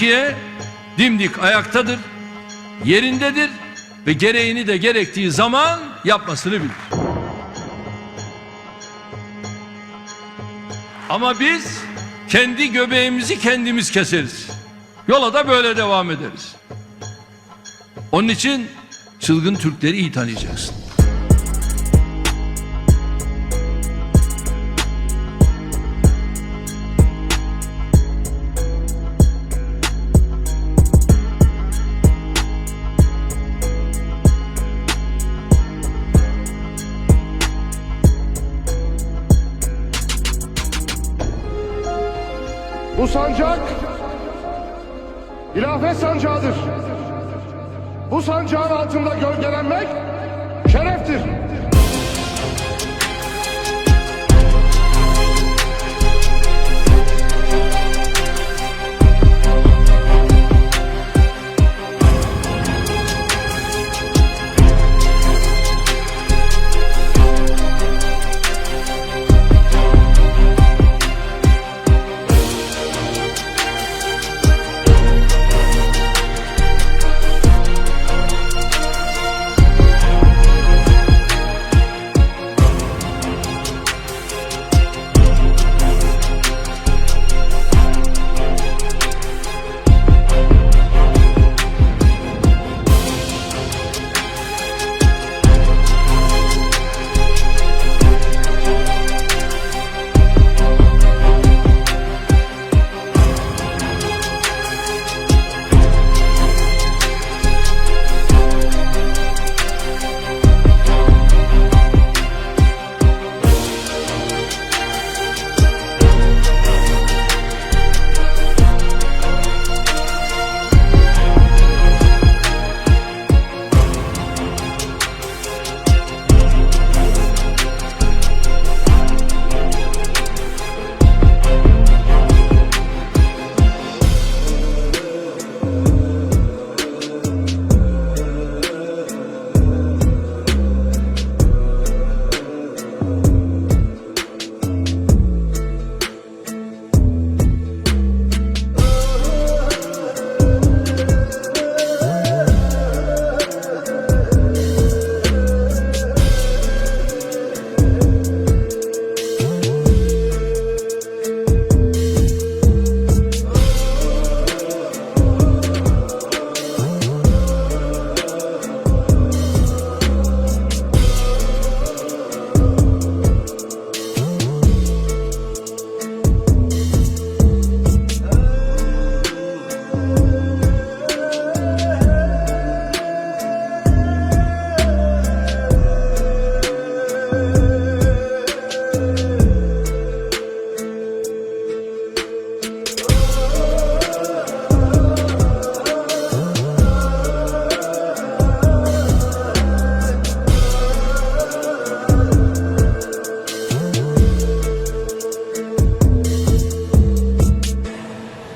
Türkiye dimdik ayaktadır, yerindedir ve gereğini de gerektiği zaman yapmasını bilir. Ama biz kendi göbeğimizi kendimiz keseriz. Yola da böyle devam ederiz. Onun için çılgın Türkleri iyi tanıyacaksın. Bu sancak hilafet sancağıdır. Bu sancağın altında gölgelenmek şereftir.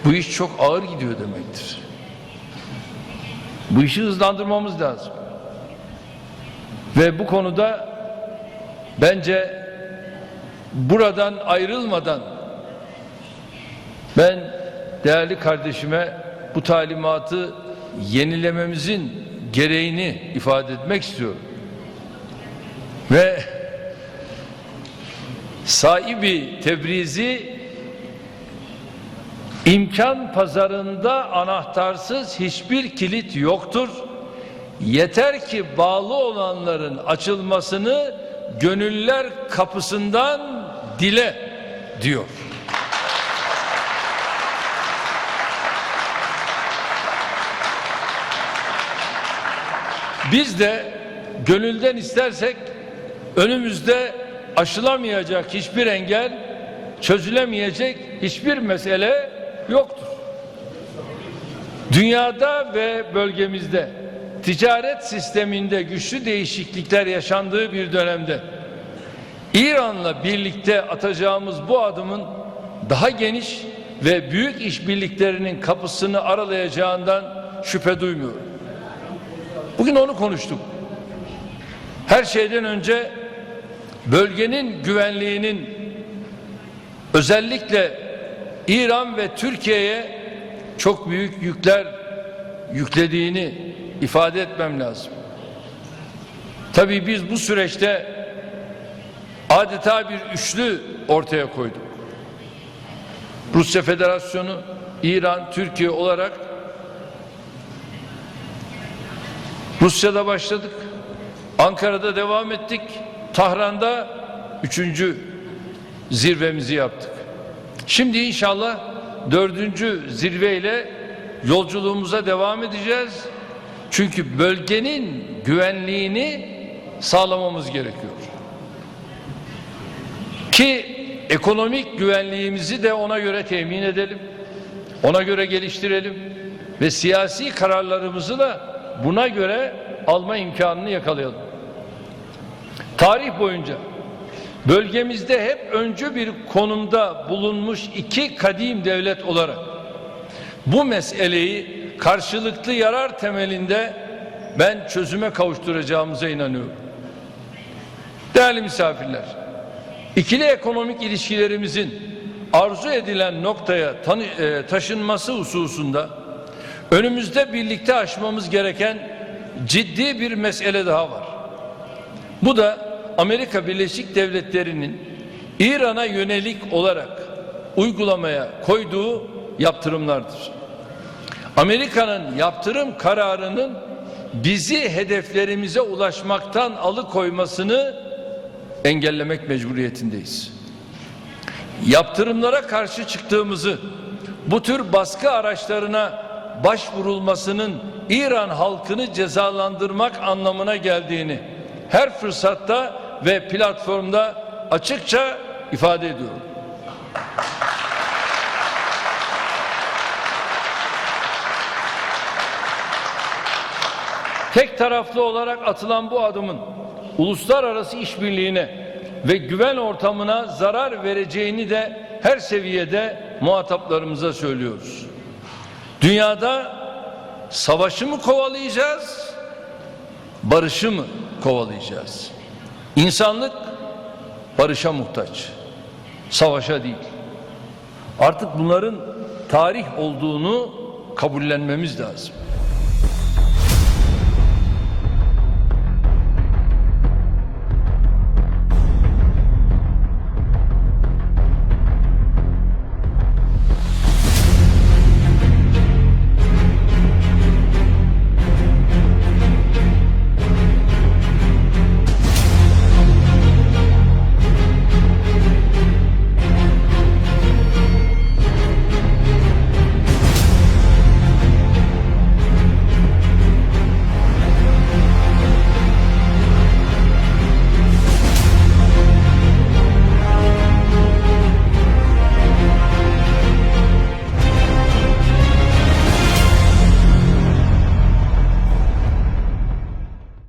Bu iş çok ağır gidiyor demektir. Bu işi hızlandırmamız lazım. Ve bu konuda bence buradan ayrılmadan ben değerli kardeşime bu talimatı yenilememizin gereğini ifade etmek istiyorum. Ve sahibi Tebrizi İmkan pazarında anahtarsız hiçbir kilit yoktur. Yeter ki bağlı olanların açılmasını gönüller kapısından dile diyor. Biz de gönülden istersek önümüzde aşılamayacak hiçbir engel, çözülemeyecek hiçbir mesele yoktur. Dünyada ve bölgemizde ticaret sisteminde güçlü değişiklikler yaşandığı bir dönemde İran'la birlikte atacağımız bu adımın daha geniş ve büyük işbirliklerinin kapısını aralayacağından şüphe duymuyorum. Bugün onu konuştuk. her şeyden önce bölgenin güvenliğinin özellikle İran ve Türkiye'ye çok büyük yükler yüklediğini ifade etmem lazım. Tabii biz bu süreçte adeta bir üçlü ortaya koyduk. Rusya Federasyonu, İran, Türkiye olarak Rusya'da başladık. Ankara'da devam ettik. Tahran'da üçüncü zirvemizi yaptık. Şimdi inşallah dördüncü zirveyle yolculuğumuza devam edeceğiz. Çünkü bölgenin güvenliğini sağlamamız gerekiyor. Ki ekonomik güvenliğimizi de ona göre temin edelim. Ona göre geliştirelim ve siyasi kararlarımızı da buna göre alma imkanını yakalayalım. Tarih boyunca bölgemizde hep öncü bir konumda bulunmuş iki kadim devlet olarak bu meseleyi karşılıklı yarar temelinde ben çözüme kavuşturacağımıza inanıyorum. Değerli misafirler, ikili ekonomik ilişkilerimizin arzu edilen noktaya e, taşınması hususunda önümüzde birlikte aşmamız gereken ciddi bir mesele daha var. Bu da Amerika Birleşik Devletleri'nin İran'a yönelik olarak uygulamaya koyduğu yaptırımlardır. Amerika'nın yaptırım kararının bizi hedeflerimize ulaşmaktan alıkoymasını engellemek mecburiyetindeyiz. Yaptırımlara karşı çıktığımızı, bu tür baskı araçlarına başvurulmasının İran halkını cezalandırmak anlamına geldiğini her fırsatta ve platformda açıkça ifade ediyorum. Tek taraflı olarak atılan bu adımın uluslararası işbirliğine ve güven ortamına zarar vereceğini de her seviyede muhataplarımıza söylüyoruz. Dünyada savaşı mı kovalayacağız, barışı mı kovalayacağız? İnsanlık barışa muhtaç, savaşa değil. Artık bunların tarih olduğunu kabullenmemiz lazım.